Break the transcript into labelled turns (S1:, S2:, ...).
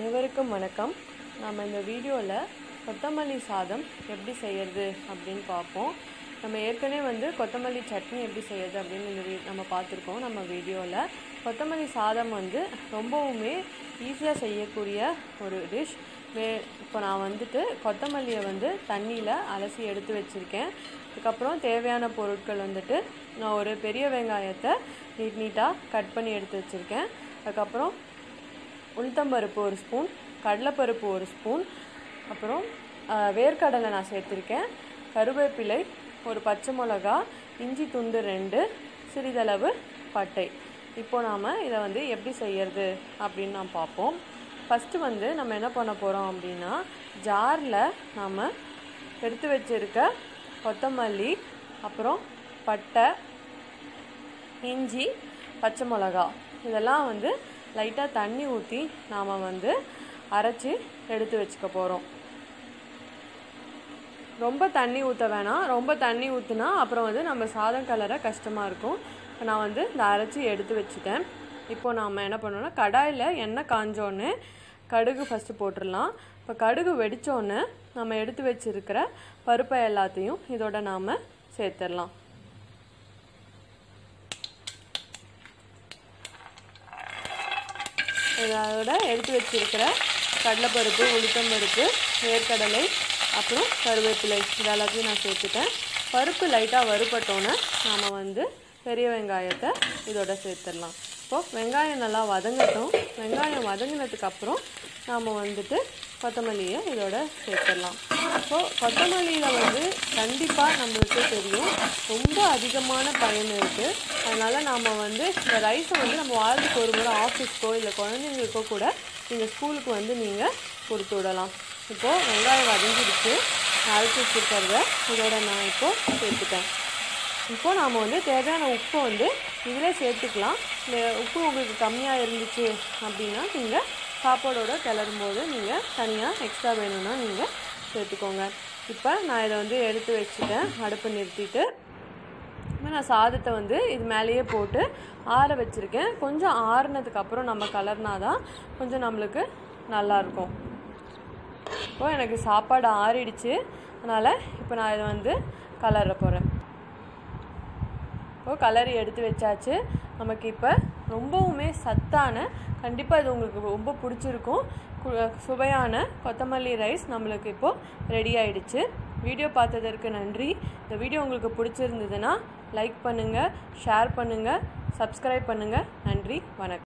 S1: அனைவருக்கும் வணக்கம். நம்ம இந்த வீடியோவில் கொத்தமல்லி சாதம் எப்படி செய்யறது அப்படின்னு பார்ப்போம். நம்ம ஏற்கனவே வந்து கொத்தமல்லி சட்னி எப்படி செய்யறது அப்படின்னு இந்த நம்ம பார்த்துருக்கோம். நம்ம வீடியோவில் கொத்தமல்லி சாதம் வந்து ரொம்பவுமே ஈஸியாக செய்யக்கூடிய ஒரு டிஷ் வே இப்போ நான் வந்துட்டு கொத்தமல்லியை வந்து தண்ணியில் அலசி எடுத்து வச்சுருக்கேன். அதுக்கப்புறம் தேவையான பொருட்கள் வந்துட்டு நான் ஒரு பெரிய வெங்காயத்தை நீட் நீட்டாக கட் பண்ணி எடுத்து வச்சுருக்கேன். அதுக்கப்புறம் உளுத்தம்பருப்பு ஒரு ஸ்பூன் கடலைப்பருப்பு ஒரு ஸ்பூன் அப்புறம் வேர்க்கடலை நான் சேர்த்துருக்கேன். கருவேப்பிலை ஒரு பச்சை மிளகா இஞ்சி துண்டு ரெண்டு சிறிதளவு பட்டை. இப்போ நாம் இதை வந்து எப்படி செய்யறது அப்படின்னு நாம் பார்ப்போம். ஃபஸ்ட்டு வந்து நம்ம என்ன பண்ண போகிறோம் அப்படின்னா ஜாரில் நாம் எடுத்து வச்சிருக்க கொத்தமல்லி அப்புறம் பட்டை இஞ்சி பச்சை மிளகா. இதெல்லாம் வந்து லைட்டாக தண்ணி ஊற்றி நாம் வந்து அரைச்சி எடுத்து வச்சுக்க போகிறோம் ரொம்ப தண்ணி ஊற்ற வேணாம். ரொம்ப தண்ணி ஊற்றுனா அப்புறம் வந்து நம்ம சாதம் கலர கஷ்டமாக இருக்கும். இப்போ நான் வந்து இந்த அரைச்சி எடுத்து வச்சுட்டேன். இப்போது நாம் என்ன பண்ணோன்னா கடாயில் எண்ணெய் காஞ்சோன்னு கடுகு ஃபஸ்ட்டு போட்டுடலாம். இப்போ கடுகு வெடிச்சோன்னே நம்ம எடுத்து வச்சுருக்கிற பருப்பை எல்லாத்தையும் இதோட நாம் சேர்த்துடலாம். அதோட எடுத்து வச்சுருக்கிற கடலைப்பருப்பு உளுத்தம்பருப்பு வேர்க்கடலை அப்புறம் கருவேப்பிலை. இது எல்லாத்தையும் நான் சேர்த்துட்டேன். பருப்பு லைட்டாக வறுபட்டோன்னே நாம் வந்து பெரிய வெங்காயத்தை இதோட சேர்த்துடலாம். இப்போது வெங்காயம் நல்லா வதங்கட்டும். வெங்காயம் வதங்கினதுக்கப்புறம் நாம் வந்துட்டு கொத்தமல்லியை இதோட சேர்த்துடலாம். இப்போது கொத்தமல்லியில் வந்து கண்டிப்பாக நம்மளுக்கு தெரியும் ரொம்ப அதிகமான பயன் இருக்குது அதனால் நாம் வந்து இந்த ரைஸை வந்து நம்ம வாரத்துக்கு ஒரு முறை ஆஃபீஸ்க்கோ இல்லை குழந்தைங்களுக்கோ கூட நீங்கள் ஸ்கூலுக்கு வந்து நீங்கள் கொடுத்து விடலாம். இப்போது வெங்காயம் வதங்கிடுச்சு. அரைச்சி வச்சுருக்கிறத இதோட நான் இப்போது சேர்த்துட்டேன். இப்போ நாம் வந்து தேவையான உப்பை வந்து இதில் சேர்த்துக்கலாம். இந்த உப்பு உங்களுக்கு கம்மியாக இருந்துச்சு அப்படின்னா நீங்கள் சாப்பாடோடு கிளறும் போது நீங்கள் தனியாக எக்ஸ்ட்ரா வேணும்னா நீங்கள் சேர்த்துக்கோங்க. இப்போ நான் இதை வந்து எடுத்து வச்சுட்டேன். அடுப்பு நிறுத்திட்டு. இப்போ நான் சாதத்தை வந்து இது மேலேயே போட்டு ஆற வச்சுருக்கேன். கொஞ்சம் ஆறுனதுக்கப்புறம் நம்ம கலர்னா தான் கொஞ்சம் நம்மளுக்கு நல்லாயிருக்கும் இப்போ எனக்கு சாப்பாடு ஆறிடுச்சு. அதனால் இப்போ நான் இதை வந்து கலர போகிறேன் இப்போ கலரி எடுத்து வச்சாச்சு. நமக்கு இப்போ ரொம்பவுமே சத்தான கண்டிப்பாக இது உங்களுக்கு ரொம்ப பிடிச்சிருக்கும். கு- சுவையான கொத்தமல்லி ரைஸ் நம்மளுக்கு இப்போது ரெடி ஆயிடுச்சு. வீடியோ பார்த்ததற்கு நன்றி. இந்த வீடியோ உங்களுக்கு பிடிச்சிருந்ததுன்னா லைக் பண்ணுங்கள் ஷேர் பண்ணுங்கள் சப்ஸ்கிரைப் பண்ணுங்கள் நன்றி வணக்கம்.